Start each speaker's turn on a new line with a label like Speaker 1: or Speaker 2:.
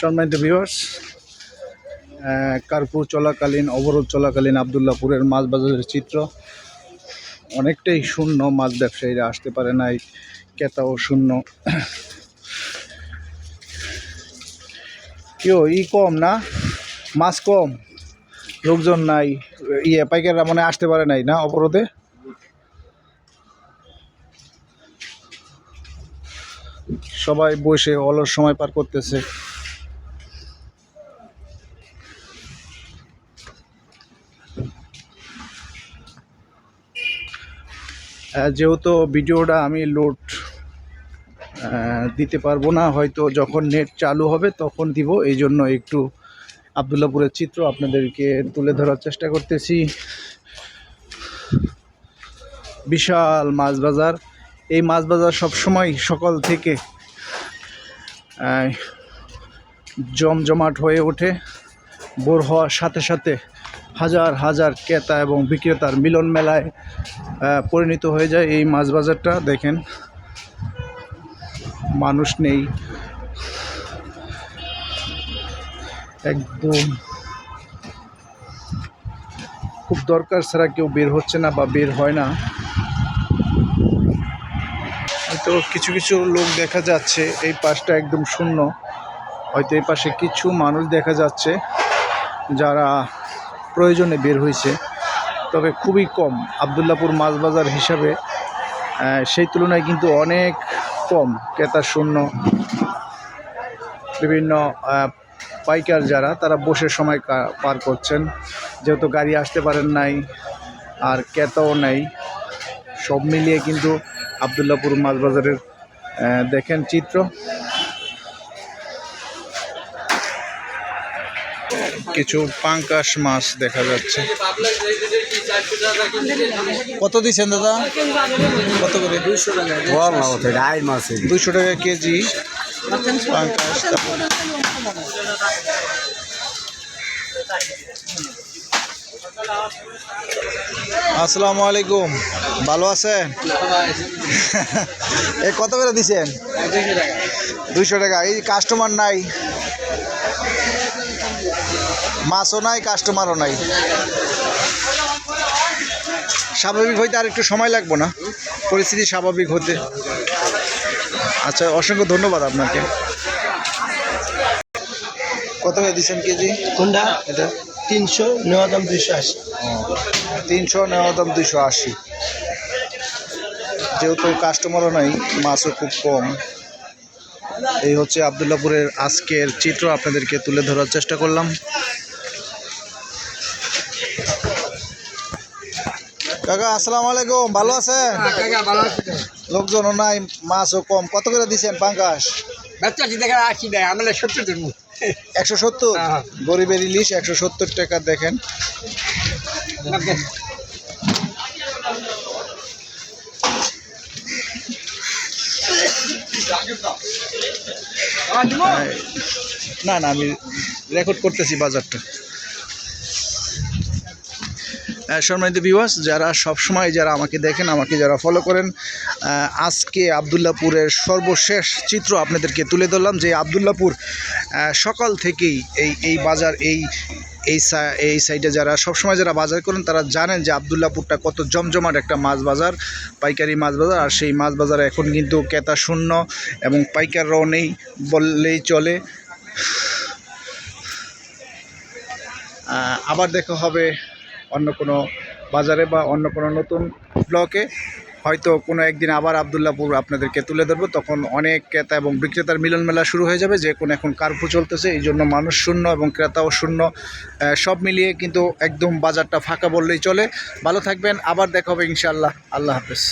Speaker 1: সম্মানিত ভিউয়ার্স কার্পুর চলাকালীন, অবরোধ চলাকালীন আবদুল্লাপুরের মাছ বাজারের চিত্র। অনেকটাই শূন্য, মাছ ব্যবসায়ীরা আসতে পারে নাই, ক্রেতাও শূন্য। কেউ ই কম না, মাছ কম, লোকজন নাই ইয়ে পাইকাররা মনে আসতে পারে নাই না অবরোধে? সবাই বসে অলস সময় পার করতেছে। যেহেতু ভিডিওটা আমি লোড দিতে পারব না, হয়তো যখন নেট চালু হবে তখন দিব, এই জন্য একটু আবদুল্লাপুরের চিত্র আপনাদেরকে তুলে ধরার চেষ্টা করতেছি। বিশাল মাছ বাজার। এই মাছ বাজার সবসময় সকাল থেকে জমজমাট হয়ে ওঠে। বোর হওয়ার সাথে সাথে হাজার হাজার ক্রেতা এবং বিক্রেতার মিলন মেলায় পরিণত হয়ে যায় এই মাছ বাজারটা। দেখেন, মানুষ নেই। একদম খুব দরকার ছাড়া কেউ বের হচ্ছে না বা বের হয় না। হয়তো কিছু কিছু লোক দেখা যাচ্ছে, এই পাশটা একদম শূন্য। হয়তো এই পাশে কিছু মানুষ দেখা যাচ্ছে যারা প্রয়োজনে বের হয়েছে, তবে খুবই কম। আবদুল্লাপুর মাছ বাজার হিসাবে সেই তুলনায় কিন্তু অনেক কম। ক্রেতা শূন্য। বিভিন্ন পাইকার যারা, তারা বসে সময় পার করছেন। যেহেতু গাড়ি আসতে পারেন নাই, আর ক্রেতাও নেই। সব মিলিয়ে কিন্তু আবদুল্লাপুর মাছ বাজারের দেখেন চিত্র। কিছু পাঙ্কাশ মাছ দেখা যাচ্ছে। কত দিচ্ছেন দাদা? কত করে? দুইশো টাকা দুইশো টাকা কেজি পাঙ্কাশ। আসসালামু আলাইকুম। ভালো আছেন? এ কত করে দিছেন দুইশো টাকা। এই কাস্টমার নাই। মাছও নাই কাস্টমারও নাই। স্বাভাবিক হইতে আর একটু সময় লাগবো না। পরিস্থিতি স্বাভাবিক হতে। আচ্ছা অসংখ্য ধন্যবাদ আপনাকে। কত করে দিচ্ছেন কেজি?
Speaker 2: কোনটা?
Speaker 1: এটা?
Speaker 2: তিনশো নেওয়া দাম দুইশো আশি।
Speaker 1: তিনশো নেওয়া দাম দুশো আশি। যেহেতু কাস্টমারও নাই মাছও খুব কম। এই হচ্ছে আবদুল্লাপুরের আজকের চিত্র আপনাদেরকে তুলে ধরার চেষ্টা করলাম। কাকা আসসালামু আলাইকুম ভালো আছেন? লোকজনও নাই মাছও কম। কত করে দিচ্ছেন পাঙ্কাশ
Speaker 2: আশি দেয় সত্তর
Speaker 1: একশো সত্তর?
Speaker 2: হ্যাঁ।
Speaker 1: গরিবের ইলিশ একশো সত্তর টাকা দেখেন। না না আমি রেকর্ড করতেছি বাজারটা। সম্মানিত ভিউয়ার্স যারা সবসময় যারা আমাকে দেখেন, আমাকে যারা ফলো করেন আজকে আবদুল্লাপুরের সর্বশেষ চিত্র আপনাদেরকে তুলে ধরলাম যে আবদুল্লাপুর সকাল থেকেই এই এই বাজার, এই এই এই সাইডে যারা সবসময় যারা বাজার করেন, তারা জানেন যে আবদুল্লাপুরটা কত জমজমাট একটা মাছ বাজার, পাইকারি মাছ বাজার। আর সেই মাছ বাজার এখন কিন্তু ক্রেতা শূন্য এবং পাইকাররাও নেই বললেই চলে। আবার দেখা হবে অন্য কোনো বাজারে বা অন্য কোনো নতুন ব্লকে হয়তো কোনো একদিন আবার আবদুল্লাপুর আপনাদেরকে তুলে ধরবো, তখন অনেক ক্রেতা এবং বিক্রেতার মিলন মেলা শুরু হয়ে যাবে, যে কোনো এখন কার্পু চলতেছে, এই জন্য মানুষ শূন্য এবং ক্রেতাও শূন্য সব মিলিয়ে কিন্তু একদম বাজারটা ফাঁকা বললেই চলে। ভালো থাকবেন, আবার দেখা হবে ইনশাআল্লাহ। আল্লাহ হাফেজ।